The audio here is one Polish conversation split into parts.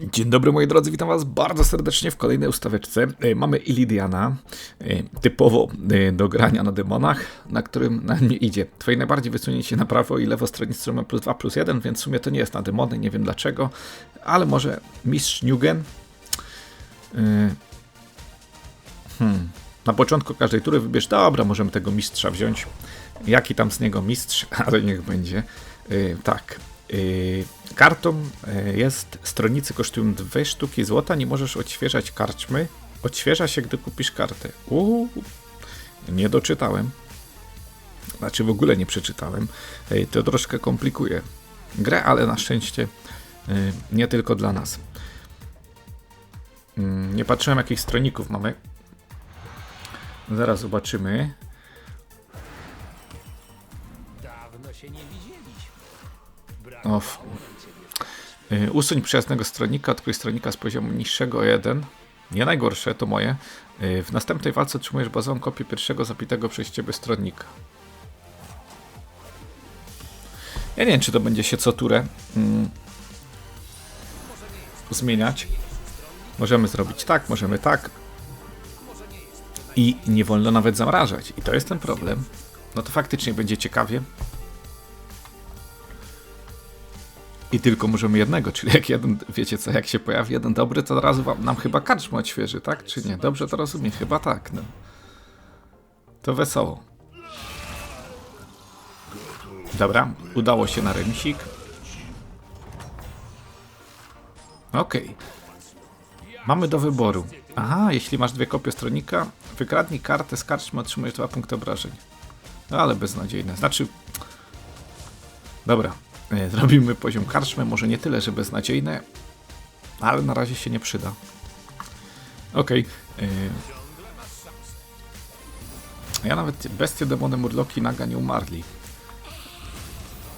Dzień dobry moi drodzy, witam was bardzo serdecznie w kolejnej ustaweczce. E, Mamy Ilidiana, e, typowo e, do grania na demonach, na którym na mnie idzie. Twoje najbardziej wysunięcie na prawo i lewo stronnictwo ma plus 2 plus 1, więc w sumie to nie jest na demony, nie wiem dlaczego, ale może mistrz Nugen. E, Hmm. Na początku każdej tury wybierz, dobra, możemy tego mistrza wziąć. Jaki tam z niego mistrz, ale niech będzie. Tak. Yy, kartą yy, jest, stronicy kosztują dwie sztuki złota, nie możesz odświeżać karczmy. Odświeża się, gdy kupisz kartę. Uuu, nie doczytałem. Znaczy w ogóle nie przeczytałem. Yy, to troszkę komplikuje grę, ale na szczęście nie tylko dla nas. Yy, nie patrzyłem, jakich stroników mamy. Zaraz zobaczymy. O, f- y, usuń przyjaznego stronika, odkryj stronika z poziomu niższego o 1. Nie najgorsze, to moje. Y, w następnej walce otrzymujesz bazową kopię pierwszego zapitego przez ciebie stronnika. Ja nie wiem, czy to będzie się co turę mm, zmieniać. Możemy zrobić tak, możemy tak. I nie wolno nawet zamrażać. I to jest ten problem. No to faktycznie będzie ciekawie. I tylko możemy jednego, czyli jak jeden, wiecie co, jak się pojawi jeden dobry, to od razu wam, nam chyba karczma odświeży, tak? Czy nie? Dobrze to rozumiem, chyba tak, no. To wesoło. Dobra, udało się na remisik. Okej. Mamy do wyboru. Aha, jeśli masz dwie kopie stronika, wykradnij kartę z karczmy, otrzymujesz dwa punkty obrażeń. No ale beznadziejne. Znaczy, Dobra, zrobimy poziom karczmy, może nie tyle, że beznadziejne, ale na razie się nie przyda. Okej. e, Ja nawet bestie, demony, murloki, naga nie umarli.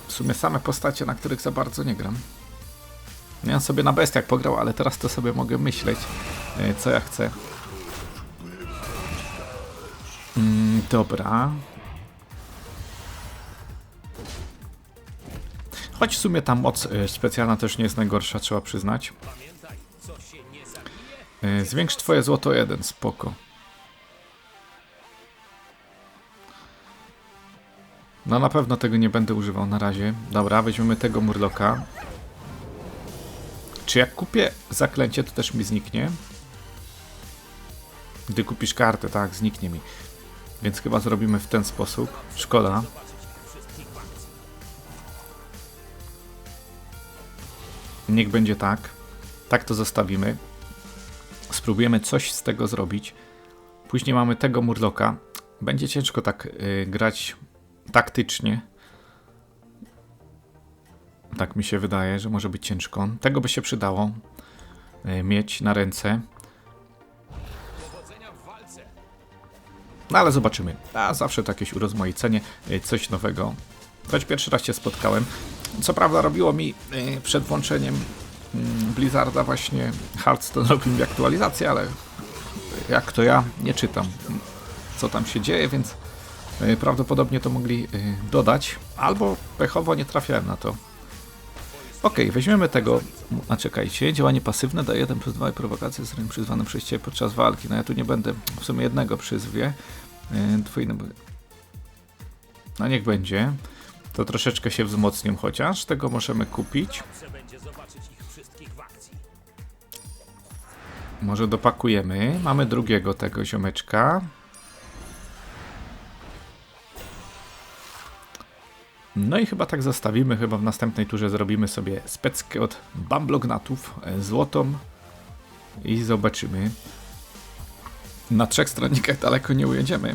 W sumie same postacie, na których za bardzo nie gram. Ja sobie na bestiach pograł, ale teraz to sobie mogę myśleć, e, co ja chcę. Mm, dobra. Choć w sumie ta moc y, specjalna też nie jest najgorsza, trzeba przyznać. Y, Zwiększ twoje złoto jeden, spoko. No na pewno tego nie będę używał na razie. Dobra, weźmiemy tego murloka. Czy jak kupię zaklęcie, to też mi zniknie? Gdy kupisz kartę, tak, zniknie mi. Więc chyba zrobimy w ten sposób. Szkoda. Niech będzie tak. Tak to zostawimy. Spróbujemy coś z tego zrobić. Później mamy tego murloka. Będzie ciężko tak y, grać taktycznie. Tak mi się wydaje, że może być ciężko. Tego by się przydało y, mieć na ręce. No ale zobaczymy. A zawsze to jakieś urozmaicenie, y, coś nowego. Choć pierwszy raz się spotkałem. Co prawda robiło mi y, przed włączeniem mm, Blizzarda właśnie Hearthstone robił mi aktualizację, ale jak to ja nie czytam co tam się dzieje, więc y, prawdopodobnie to mogli y, dodać, albo pechowo nie trafiałem na to. Ok, weźmiemy tego, a czekajcie, działanie pasywne daje 1 plus 2 i prowokacje z rynku przyzwanym przez Ciebie podczas walki. No ja tu nie będę, w sumie jednego przyzwie. Twój, no niech będzie. To troszeczkę się wzmocnią chociaż. Tego możemy kupić. Może dopakujemy. Mamy drugiego tego ziomeczka. No i chyba tak zostawimy. Chyba w następnej turze zrobimy sobie speckę od bamblognatów e, złotą i zobaczymy. Na trzech stronnikach daleko nie ujedziemy.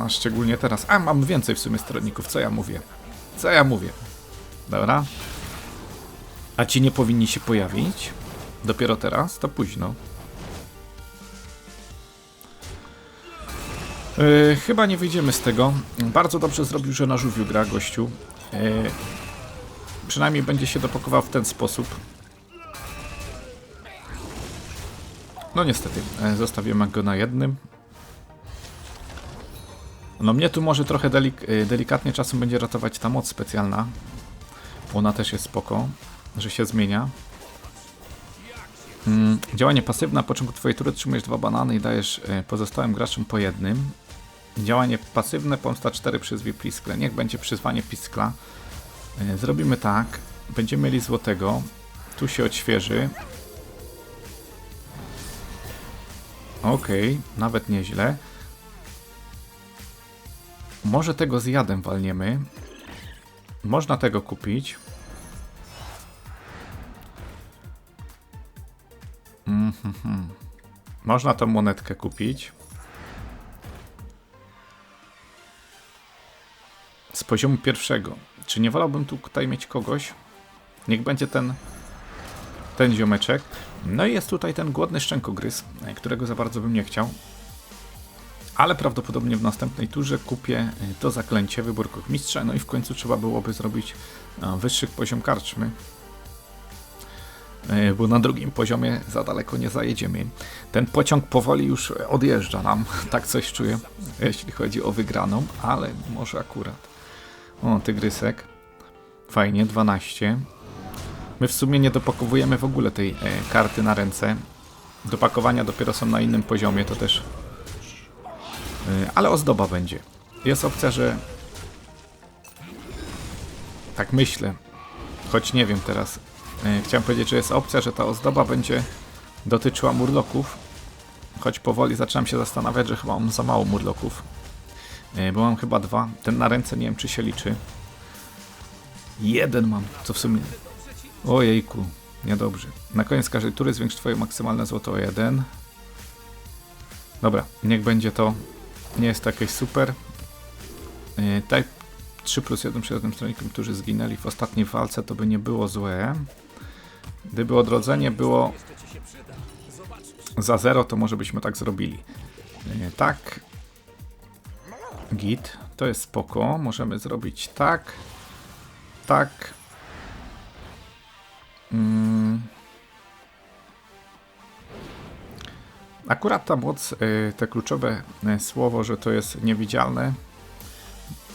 A szczególnie teraz. A, mam więcej w sumie stronników. Co ja mówię? Co ja mówię? Dobra. A ci nie powinni się pojawić? Dopiero teraz? To późno. Yy, chyba nie wyjdziemy z tego. Bardzo dobrze zrobił, że na gra gościu. Yy, przynajmniej będzie się dopakował w ten sposób. No niestety, yy, zostawiamy go na jednym. No mnie tu może trochę delik yy, delikatnie czasem będzie ratować ta moc specjalna. Ona też jest spoko. że się zmienia. Mm, działanie pasywne. Na początku twojej tury trzymujesz dwa banany i dajesz e, pozostałym graczom po jednym. Działanie pasywne. Pomsta 4 przyzwij Piskle. Niech będzie przyzwanie Piskla. E, zrobimy tak. Będziemy mieli złotego. Tu się odświeży. Okej, nawet nieźle. Może tego z jadem walniemy. Można tego kupić. Mhm. Można tą monetkę kupić. Z poziomu pierwszego. Czy nie wolałbym tu tutaj mieć kogoś? Niech będzie ten ten ziomeczek. No i jest tutaj ten głodny szczękogryz, którego za bardzo bym nie chciał. Ale prawdopodobnie w następnej turze kupię e, to zaklęcie wybór mistrza. No i w końcu trzeba byłoby zrobić e, wyższy poziom karczmy. E, Bo na drugim poziomie za daleko nie zajedziemy. Ten pociąg powoli już odjeżdża nam, tak coś czuję, jeśli chodzi o wygraną, ale może akurat. O, tygrysek. Fajnie, 12. My w sumie nie dopakowujemy w ogóle tej e, karty na ręce. Dopakowania dopiero są na innym poziomie, to też. E, ale ozdoba będzie. Jest opcja, że. Tak myślę. Choć nie wiem teraz. E, chciałem powiedzieć, że jest opcja, że ta ozdoba będzie dotyczyła murloków. Choć powoli zacząłem się zastanawiać, że chyba mam za mało murloków. E, bo mam chyba dwa. Ten na ręce nie wiem, czy się liczy. Jeden mam, co w sumie Ojejku, niedobrze. Na koniec każdej tury zwiększ twoje maksymalne złoto o 1. Dobra, niech będzie to. Nie jest to jakieś super. Type 3 plus 1 przy jednym stronnikiem, którzy zginęli w ostatniej walce, to by nie było złe. Gdyby odrodzenie było za 0, to może byśmy tak zrobili. Yy, tak. Git, to jest spoko. Możemy zrobić tak. Tak. Akurat ta moc, y, te kluczowe y, słowo, że to jest niewidzialne,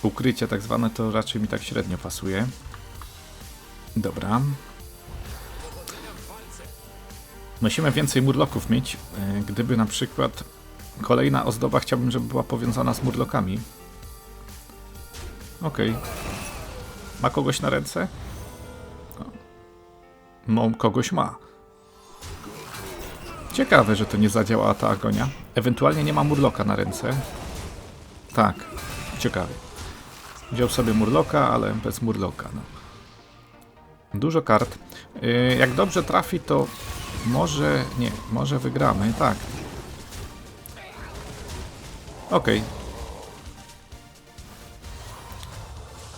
ukrycie tak zwane, to raczej mi tak średnio pasuje. Dobra. Musimy więcej murloków mieć. y, Gdyby na przykład kolejna ozdoba chciałbym, żeby była powiązana z murlokami. Okej. Ma kogoś na ręce? No, kogoś ma. Ciekawe, że to nie zadziałała ta agonia. Ewentualnie nie ma murloka na ręce. Tak, ciekawe. Wziął sobie murloka, ale bez murloka. No. Dużo kart. Yy, jak dobrze trafi, to może... Nie, może wygramy, tak. Okej.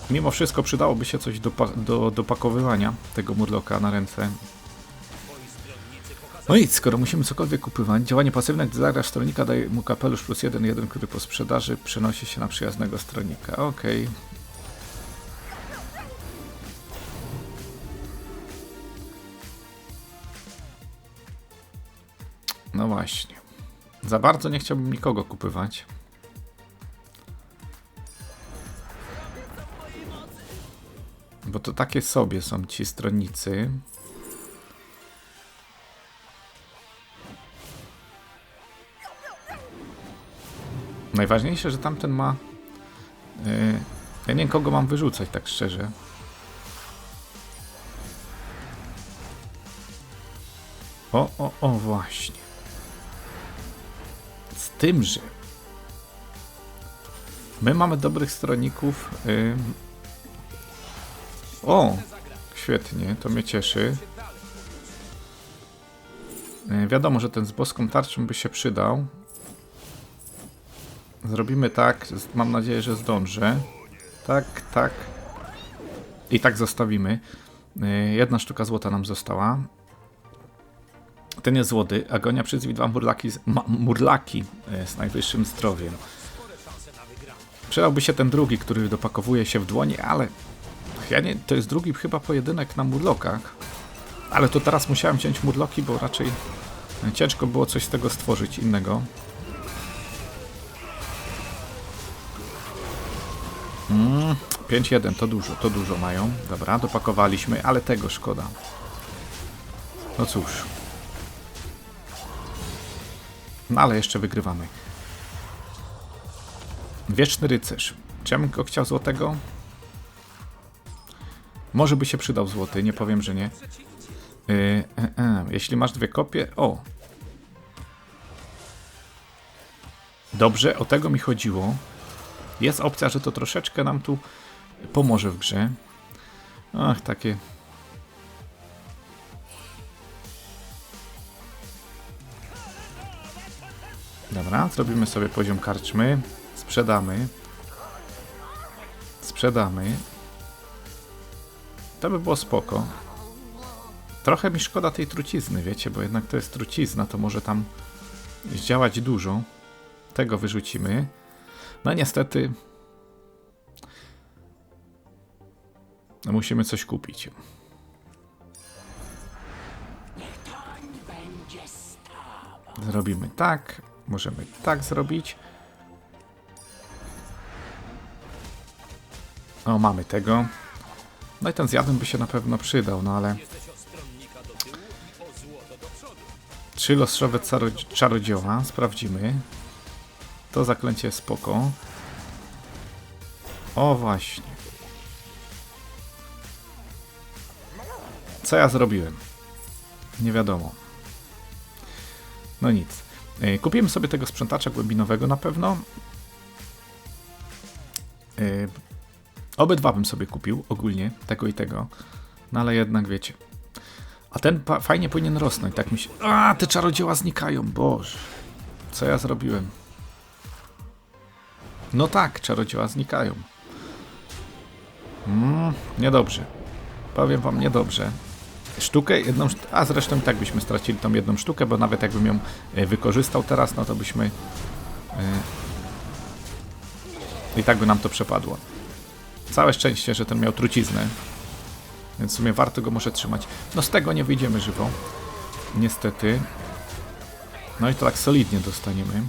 Mimo wszystko przydałoby się coś do, do dopakowywania tego murloka na ręce. No i skoro musimy cokolwiek kupywać, działanie pasywne, gdy zagrasz stronnika, daje mu kapelusz plus jeden, jeden, który po sprzedaży przenosi się na przyjaznego stronnika. Okej. No właśnie. Za bardzo nie chciałbym nikogo kupywać. Bo to takie sobie są ci stronnicy. Najważniejsze, że tamten ma. Yy, ja nie wiem, kogo mam wyrzucać, tak szczerze. O, o, o, właśnie. Z tym, że my mamy dobrych stronników. Yy, o, świetnie, to mnie cieszy. E, Wiadomo, że ten z boską tarczą by się przydał. Zrobimy tak, mam nadzieję, że zdążę. Tak, tak. I tak zostawimy. E, Jedna sztuka złota nam została. Ten jest złoty. Agonia przyzwij dwa murlaki, z, ma, murlaki e, z najwyższym zdrowiem. Przydałby się ten drugi, który dopakowuje się w dłonie, ale ja nie, to jest drugi chyba pojedynek na murlokach. Ale to teraz musiałem wziąć murloki, bo raczej ciężko było coś z tego stworzyć innego. Mm, 5-1 to dużo, to dużo mają. Dobra, dopakowaliśmy, ale tego szkoda. No cóż. No ale jeszcze wygrywamy. Wieczny rycerz. Czy go chciał złotego? Może by się przydał złoty, nie powiem, że nie. Yy, jeśli masz dwie kopie. O! Dobrze, o tego mi chodziło. Jest opcja, że to troszeczkę nam tu pomoże w grze. Ach, takie. Dobra, zrobimy sobie poziom karczmy. Sprzedamy. Sprzedamy. To by było spoko. Trochę mi szkoda tej trucizny, wiecie, bo jednak to jest trucizna, to może tam zdziałać dużo. Tego wyrzucimy. No niestety. Musimy coś kupić. Zrobimy tak. Możemy tak zrobić. O, mamy tego. No i ten zjadłem by się na pewno przydał, no ale... Trzy losowe czarodzieła. Sprawdzimy. To zaklęcie spoko. O właśnie. Co ja zrobiłem? Nie wiadomo. No nic. Yy, Kupiłem sobie tego sprzątacza głębinowego na pewno. Yy, Obydwa bym sobie kupił ogólnie, tego i tego. No ale jednak wiecie. A ten fajnie powinien rosnąć, tak mi się... A, te czarodzieła znikają, boże. Co ja zrobiłem? No tak, czarodzieła znikają. Mm, niedobrze. Powiem wam, niedobrze. Sztukę, jedną a zresztą i tak byśmy stracili tą jedną sztukę, bo nawet jakbym ją e, wykorzystał teraz, no to byśmy... e, I tak by nam to przepadło. Całe szczęście, że ten miał truciznę. Więc w sumie warto go może trzymać. No z tego nie wyjdziemy żywo. Niestety. No i to tak solidnie dostaniemy.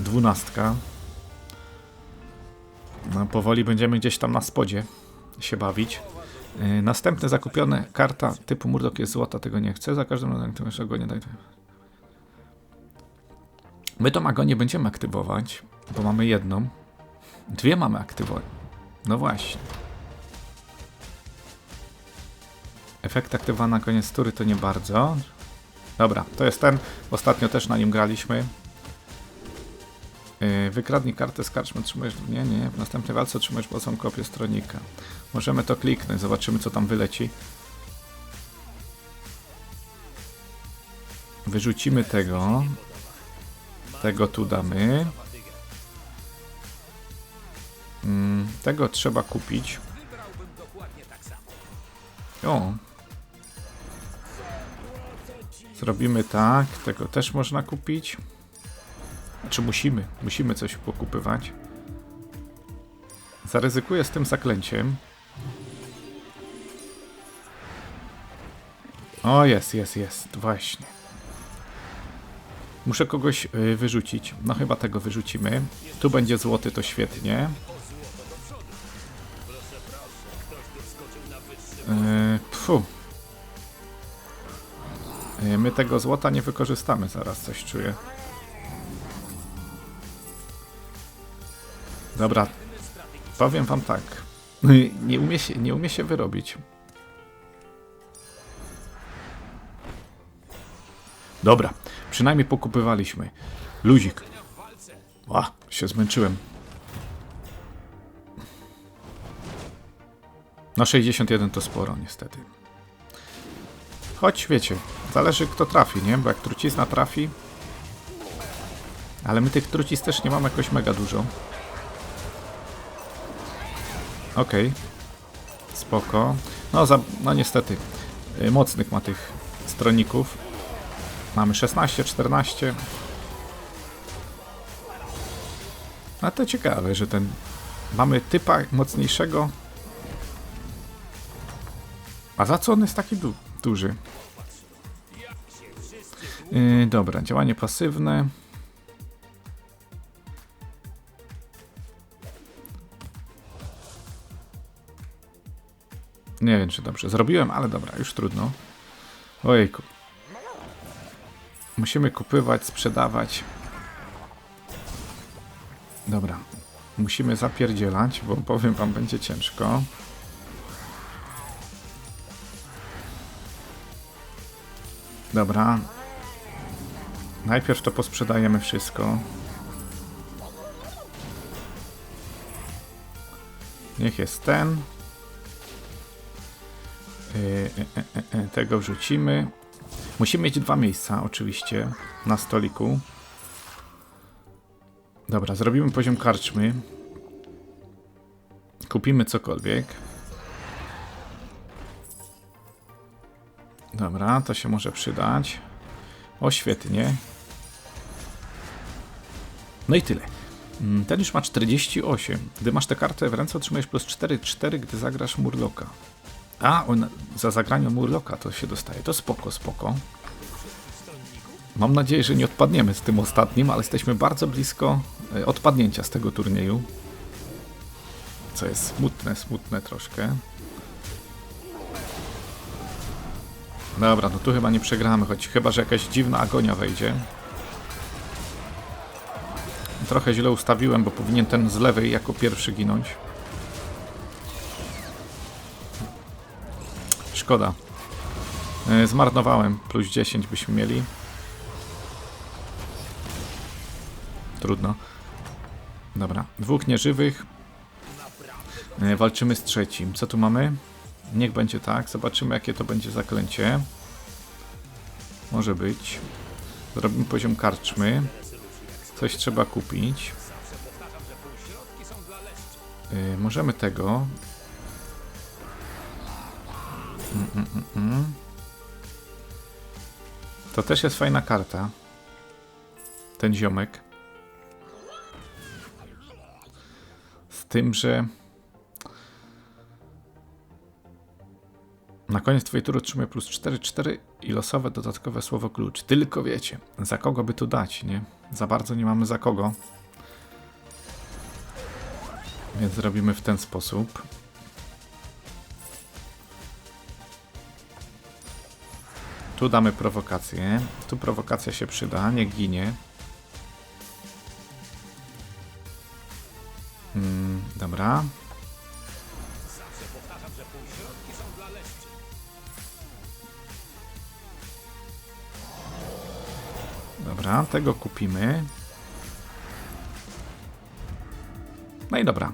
Dwunastka. No powoli będziemy gdzieś tam na spodzie się bawić. Yy, następne zakupione karta typu Murdoch jest złota, tego nie chcę. Za każdym razem tego go nie daj. My to Mago będziemy aktywować, bo mamy jedną. Dwie mamy aktywować. No właśnie. Efekt aktywa na koniec tury to nie bardzo. Dobra, to jest ten. Ostatnio też na nim graliśmy. Yy, wykradnij kartę z karczmy, otrzymujesz... Nie, nie, w następnej walce otrzymujesz mocną kopię stronika. Możemy to kliknąć, zobaczymy co tam wyleci. Wyrzucimy tego. Tego tu damy. Mm, tego trzeba kupić. O. Zrobimy tak. Tego też można kupić. Czy musimy? Musimy coś pokupywać. Zaryzykuję z tym zaklęciem. O, jest, jest, jest. Właśnie. Muszę kogoś y, wyrzucić. No chyba tego wyrzucimy. Tu będzie złoty, to świetnie. Yy, pfu. Yy, My tego złota nie wykorzystamy zaraz, coś czuję. Dobra. Powiem wam tak. Nie umie się, nie umie się wyrobić. Dobra. Przynajmniej pokupywaliśmy. Luzik. A, się zmęczyłem. No 61 to sporo niestety. Choć wiecie, zależy kto trafi, nie? Bo jak trucizna trafi... Ale my tych truciz też nie mamy jakoś mega dużo. Okej. Spoko. No, za, no niestety. y, Mocnych ma tych stronników. Mamy 16, 14. A to ciekawe, że ten... Mamy typa mocniejszego. A za co on jest taki du duży? Yy, dobra, działanie pasywne. Nie wiem, czy dobrze zrobiłem, ale dobra, już trudno. Ojejku. Musimy kupywać, sprzedawać. Dobra. Musimy zapierdzielać, bo powiem wam, będzie ciężko. Dobra. Najpierw to posprzedajemy wszystko. Niech jest ten. E, e, e, tego wrzucimy. Musimy mieć dwa miejsca, oczywiście, na stoliku. Dobra, zrobimy poziom karczmy. Kupimy cokolwiek. Dobra, to się może przydać. O, świetnie. No i tyle. Mm, Ten już ma 48. Gdy masz tę kartę w ręce, otrzymujesz plus 4-4, gdy zagrasz Murloka. A, on, za zagranie Murloka to się dostaje. To spoko, spoko. Mam nadzieję, że nie odpadniemy z tym ostatnim, ale jesteśmy bardzo blisko e, odpadnięcia z tego turnieju. Co jest smutne, smutne troszkę. Dobra, no tu chyba nie przegramy, choć chyba, że jakaś dziwna agonia wejdzie. Trochę źle ustawiłem, bo powinien ten z lewej jako pierwszy ginąć. Szkoda. E, Zmarnowałem. Plus 10 byśmy mieli. Trudno. Dobra. Dwóch nieżywych. E, Walczymy z trzecim. Co tu mamy? Niech będzie tak. Zobaczymy, jakie to będzie zaklęcie. Może być. Zrobimy poziom karczmy. Coś trzeba kupić. Yy, możemy tego. Mm, mm, mm. To też jest fajna karta. Ten ziomek. Z tym, że na koniec twojej tury otrzymuję plus 4, 4 i losowe dodatkowe słowo klucz. Tylko wiecie, za kogo by tu dać, nie? Za bardzo nie mamy za kogo. Więc zrobimy w ten sposób. Tu damy prowokację. Tu prowokacja się przyda, nie ginie. Mm, dobra. Dobra, tego kupimy. No i dobra.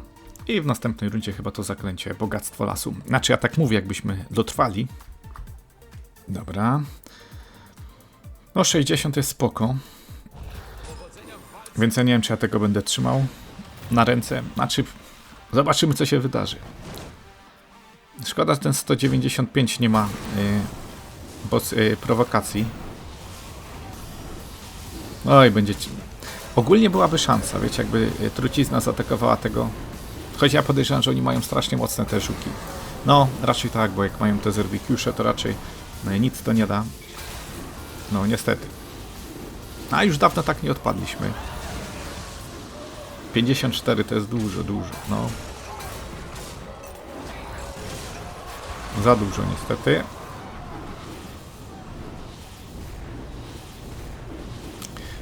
I w następnej rundzie chyba to zaklęcie Bogactwo Lasu. Znaczy ja tak mówię, jakbyśmy dotrwali. Dobra. No 60 jest spoko. Więc ja nie wiem, czy ja tego będę trzymał na ręce. Znaczy, zobaczymy, co się wydarzy. Szkoda, że ten 195 nie ma yy, boss, yy, prowokacji. Oj, będzie. Ogólnie byłaby szansa, wiecie, jakby y, trucizna zaatakowała tego. Choć ja podejrzewam, że oni mają strasznie mocne te żuki. No, raczej tak, bo jak mają te zerwikiusze, to raczej no, i nic to nie da. No, niestety. A już dawno tak nie odpadliśmy. 54 to jest dużo, dużo, no. Za dużo niestety.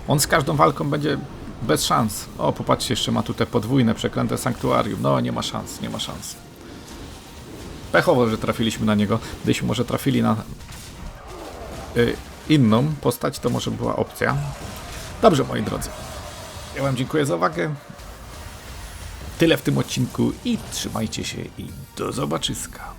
On z każdą walką będzie bez szans. O, popatrzcie, jeszcze ma tu te podwójne, przeklęte sanktuarium. No, nie ma szans, nie ma szans. Pechowo, że trafiliśmy na niego. Gdybyśmy może trafili na inną postać, to może była opcja. Dobrze, moi drodzy. Ja Wam dziękuję za uwagę. Tyle w tym odcinku i trzymajcie się i do zobaczyska.